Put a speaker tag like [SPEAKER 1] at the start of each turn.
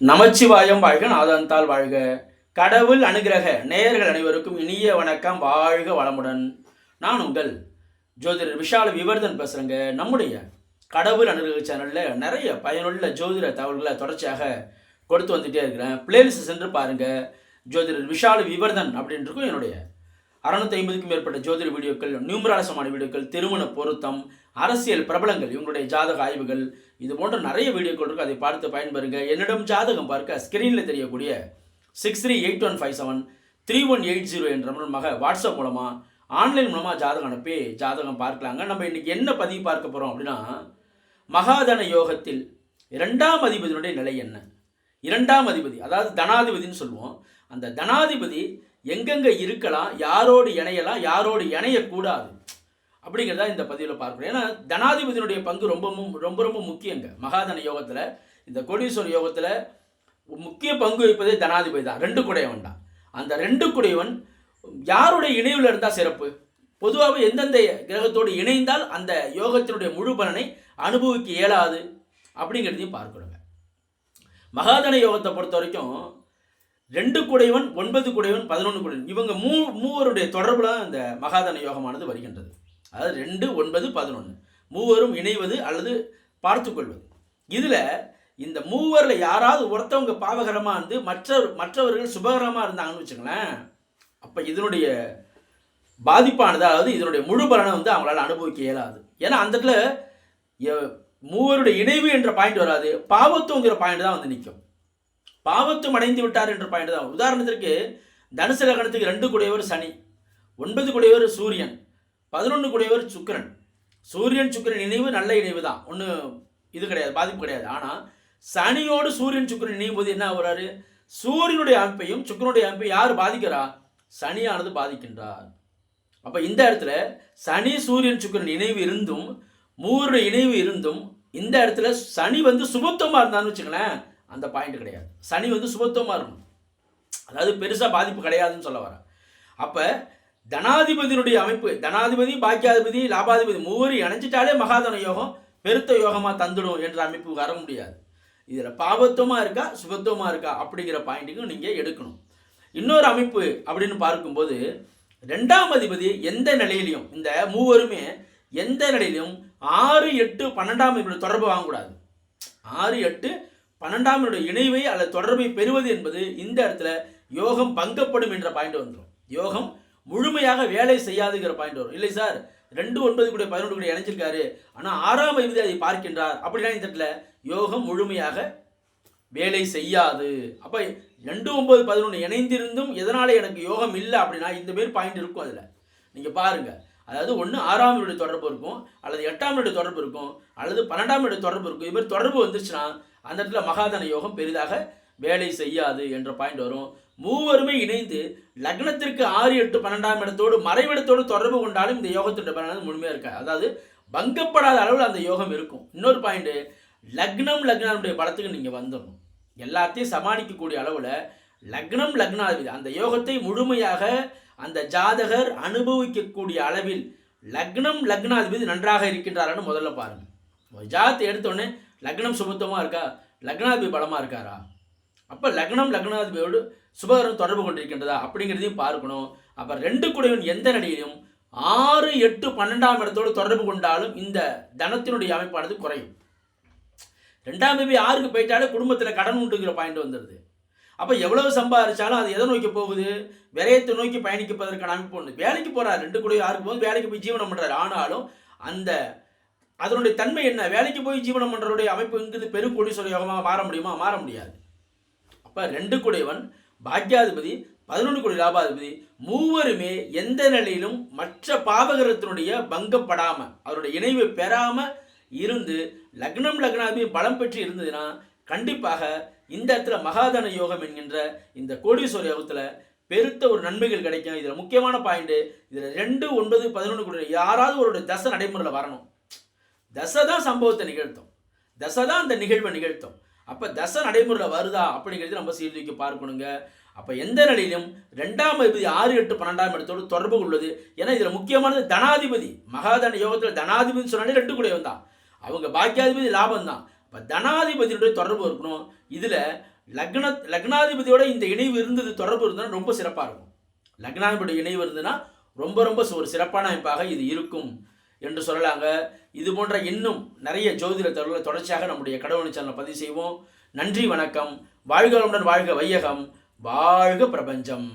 [SPEAKER 1] நமச்சிவாயம் வாழ்க நாதந்தால் வாழ்க. கடவுள் அனுகிரக நேயர்கள் அனைவருக்கும் இனிய வணக்கம் வாழ்க வளமுடன். நான் உங்கள் ஜோதிடர் விஷால விவர்தன் பேசுகிறேங்க நம்முடைய கடவுள் அனுகிரக சேனலில் நிறைய பயனுள்ள ஜோதிட தகவல்களை தொடர்ச்சியாக கொடுத்து வந்துட்டே இருக்கிறேன். பிளேலிஸ்ட் சென்று பாருங்கள் ஜோதிடர் விஷால விவர்தன் அப்படின்றக்கும் என்னுடைய அறுநூத்தி ஐம்பதுக்கும் மேற்பட்ட ஜோதிட வீடியோக்கள் நியூமராசமான வீடியோக்கள் திருமண பொருத்தம் அரசியல் பிரபலங்கள் இவங்களுடைய ஜாதக ஆய்வுகள் இது போன்ற நிறைய வீடியோக்கள் இருக்கு. அதை பார்த்து பயன்பெறுங்க. என்னிடம் ஜாதகம் பார்க்க ஸ்க்ரீனில் தெரியக்கூடிய six three eight one five seven three one eight zero என்ற மூலமாக வாட்ஸ்அப் மூலமாக ஆன்லைன் மூலமாக ஜாதகம் அனுப்பி ஜாதகம் பார்க்கலாங்க. நம்ம இன்றைக்கி என்ன பதிவு பார்க்க போகிறோம் அப்படின்னா மகாதன யோகத்தில் இரண்டாம் அதிபதியினுடைய நிலை என்ன? இரண்டாம் அதிபதி அதாவது தனாதிபதின்னு சொல்லுவோம். அந்த தனாதிபதி எங்கெங்கே இருக்கலாம் யாரோடு இணையலாம் யாரோடு இணையக்கூடாது. அப்படிங்கிறத இந்த பதிவில் பார்க்கணும். ஏன்னா தனாதிபதியினுடைய பங்கு ரொம்ப ரொம்ப ரொம்ப முக்கியங்க. மகாதன யோகத்தில் இந்த கோடீஸ்வர யோகத்தில் முக்கிய பங்கு வகிப்பதே தனாதிபதி தான். ரெண்டு குடையவன் தான். அந்த ரெண்டு குடையவன் யாருடைய இணைவில் இருந்தால் சிறப்பு? பொதுவாகவே எந்தெந்த கிரகத்தோடு இணைந்தால் அந்த யோகத்தினுடைய முழு பலனை அனுபவிக்க இயலாது? அப்படிங்கிறதையும் பார்க்கணுங்க. மகாதன யோகத்தை பொறுத்த வரைக்கும் ரெண்டு குடையவன் ஒன்பது குடையவன் பதினொன்று குடையவன் இவங்க மூ மூவருடைய தொடர்பில் இந்த மகாதன யோகமானது வருகின்றது. அதாவது ரெண்டு ஒன்பது பதினொன்று மூவரும் இணைவது அல்லது பார்த்துக்கொள்வது. இதில் இந்த மூவரில் யாராவது ஒருத்தவங்க பாவகரமாக இருந்து மற்ற மற்றவர்கள் சுபகரமாக இருந்தாங்கன்னு வச்சுங்களேன் அப்போ இதனுடைய பாதிப்பானது அதாவது இதனுடைய முழு பலனை வந்து அவங்களால அனுபவிக்க இயலாது. ஏன்னா அந்த இடத்துல மூவருடைய இணைவு என்ற பாயிண்ட் வராது. பாவத்துவங்கிற பாயிண்ட் தான் வந்து நிற்கும் பாவத்துவம் அடைந்து விட்டார் என்ற பாயிண்ட் தான். உதாரணத்திற்கு தனுசு லக்னத்துக்கு ரெண்டு குடையவர் சனி ஒன்பது குடையவர் சூரியன். பதினொன்று கூடியவர் சுக்கிரன். சூரியன் சுக்கிரன் இணைவு நல்ல இணைவு தான். ஒன்றும் இது கிடையாது பாதிப்பு கிடையாது. ஆனால் சனியோடு சூரியன் சுக்கிரன் இணையும் போது என்ன ஆகுறாரு சூரியனுடைய அமைப்பையும் சுக்கிரனுடைய அமைப்பையும் யார் பாதிக்கிறா? சனியானது பாதிக்கின்றார். அப்போ இந்த இடத்துல சனி சூரியன் சுக்கிரன் இணைவு இருந்தும் மூவருடைய இணைவு இருந்தும் இந்த இடத்துல சனி வந்து சுபத்துவமாக இருந்தான்னு வச்சுங்களேன் அந்த பாயிண்ட் கிடையாது. சனி வந்து சுபத்துவமாக இருக்கணும். அதாவது பெருசாக பாதிப்பு கிடையாதுன்னு சொல்ல வரேன் அப்போ தனாதிபதியினுடைய அமைப்பு தனாதிபதி பாக்கியாதிபதி லாபாதிபதி மூவரும் இணைஞ்சிட்டாலே மகாதன யோகம் பெருத்த யோகமாக தந்துடும் என்ற அமைப்பு வர முடியாது. இதில் பாபத்துவமாக இருக்கா சுபத்துவமாக இருக்கா அப்படிங்கிற பாயிண்ட்டுக்கும் நீங்கள் எடுக்கணும். இன்னொரு அமைப்பு அப்படின்னு பார்க்கும்போது ரெண்டாம் அதிபதி எந்த நிலையிலையும் இந்த மூவருமே எந்த நிலையிலும் ஆறு எட்டு பன்னெண்டாம் அதிபதியோட தொடர்பு வாங்கக்கூடாது. ஆறு எட்டு பன்னெண்டாம் இணைவை அல்லது தொடர்பை பெறுவது என்பது இந்த இடத்துல யோகம் பங்கப்படும் என்ற பாயிண்ட் வந்துடும் யோகம் முழுமையாக வேலை செய்யாதுங்கிற பாயிண்ட் வரும். இல்லை சார் ரெண்டு ஒன்பது கூட பதினொன்று கூட இணைஞ்சிருக்காரு. ஆனால் ஆறாம் ஐந்து அதை பார்க்கின்றார். அப்படின்னா இந்த இடத்துல யோகம் முழுமையாக வேலை செய்யாது. அப்போ ரெண்டு ஒன்பது பதினொன்று இணைந்திருந்தும் எதனால் எனக்கு யோகம் இல்லை அப்படின்னா இந்த மாரி பாயிண்ட் இருக்கும் அதில். நீங்கள் பாருங்கள் அதாவது ஒன்று ஆறாம் வீடு தொடர்பு இருக்கும் அல்லது எட்டாம் வீடு தொடர்பு இருக்கும் அல்லது பன்னெண்டாம் வீடு தொடர்பு இருக்கும். இது மாதிரி தொடர்பு வந்துச்சுன்னா அந்த இடத்துல மகாதன யோகம் பெரிதாக வேலை செய்யாது என்ற பாயிண்ட் வரும். மூவருமே இணைந்து லக்னத்திற்கு ஆறு எட்டு பன்னெண்டாம் இடத்தோடு மறைவிடத்தோடு தொடர்பு கொண்டாலும் இந்த யோகத்துடைய பலனானது முழுமையாக இருக்காது அதாவது பங்கப்படாத அளவில் அந்த யோகம் இருக்கும். இன்னொரு பாயிண்ட் லக்னம் லக்னாவுடைய பலத்துக்கு நீங்கள் வந்துடணும் எல்லாத்தையும் சமாளிக்கக்கூடிய அளவில் லக்னம் லக்னாதிபதி அந்த யோகத்தை முழுமையாக அந்த ஜாதகர் அனுபவிக்கக்கூடிய அளவில் லக்னம் லக்னாதிபதி நன்றாக இருக்கின்றாரான்னு முதல்ல பாருங்கள் ஒரு ஜாதத்தை எடுத்தோடனே லக்னம் சுமத்தமாக இருக்கா? லக்னாதிபதி பலமாக இருக்காரா? அப்போ லக்னம் லக்னாதிபதியோடு சுபகரம் தொடர்பு கொண்டிருக்கின்றதா அப்படிங்கிறதையும் பார்க்கணும். அப்போ ரெண்டு குடைவன் எந்த நிலையிலும் ஆறு எட்டு பன்னெண்டாம் இடத்தோடு தொடர்பு கொண்டாலும் இந்த தனத்தினுடைய அமைப்பானது குறையும். ரெண்டாம் பேபி ஆறுக்கு போயிட்டாலே குடும்பத்தில் கடன் உண்டுங்கிற பாயிண்ட் வந்துடுது அப்போ எவ்வளவு சம்பாதிச்சாலும் அது எதை நோக்கி போகுது? விரயத்தை நோக்கி பயணிப்பதற்கான அமைப்பு ஒன்று வேலைக்கு போகிறார் ரெண்டு கூட யாருக்கு போகுது. வேலைக்கு போய் ஜீவனம் பண்ணுறாரு ஆனாலும் அந்த அதனுடைய தன்மை என்ன? வேலைக்கு போய் ஜீவனம் பண்ணுறதுடைய இங்கிருந்து பெரும் கோடீஸ்வர யோகமாக மாற முடியுமா? மாற முடியாது. அப்போ ரெண்டு குடையவன் பாக்கியாதிபதி பதினொன்று கோடி லாபாதிபதி மூவருமே எந்த நிலையிலும் மற்ற பாவகரத்தினுடைய பங்கப்படாமல் அவருடைய இணைவை பெறாமல் இருந்து லக்னம் லக்னாதிபதி பலம் பெற்று இருந்ததுன்னா கண்டிப்பாக இந்த இடத்துல மகாதன யோகம் என்கின்ற இந்த கோடீஸ்வர யோகத்தில் பெருத்த ஒரு நன்மைகள் கிடைக்கும். இதில் முக்கியமான பாயிண்ட்டு இதில் ரெண்டு ஒன்பது பதினொன்று கோடி யாராவது ஒரு தசை நடைமுறையில் வரணும். தசை தான் சம்பவத்தை நிகழ்த்தும். தசை தான் அந்த நிகழ்வை நிகழ்த்தும். அப்போ தசை நடைமுறையில் வருதா அப்படிங்கிறது நம்ம சீர்தூக்கி பார்க்கணுங்க. அப்போ எந்த நிலையிலும் ரெண்டாம் அதிபதி ஆறு எட்டு பன்னெண்டாம் இடத்தோடு தொடர்பு உள்ளது ஏன்னா இதில் முக்கியமானது தனாதிபதி. மகாதன யோகத்தில் தனாதிபதி சொன்னாலே ரெண்டு கூடவே தான். அவங்க பாக்கியாதிபதி லாபம் தான். இப்போ தனாதிபதியுடைய தொடர்பு இருக்கணும். இதில் லக்ன லக்னாதிபதியோட இந்த இணைவு இருந்தது தொடர்பு இருந்ததுன்னா ரொம்ப சிறப்பாக இருக்கும். லக்னாதிபதி இணைவு இருந்ததுன்னா ரொம்ப ரொம்ப ஒரு சிறப்பான அமைப்பாக இது இருக்கும். என்று சொல்லலாங்க. இது போன்ற இன்னும் நிறைய ஜோதிட தகவல்களை தொடர்ச்சியாக நம்முடைய கடவுள் சேனலை பதிவு செய்வோம். நன்றி வணக்கம். வாழ்களுடன் வாழ்க வையகம். வாழ்க பிரபஞ்சம்.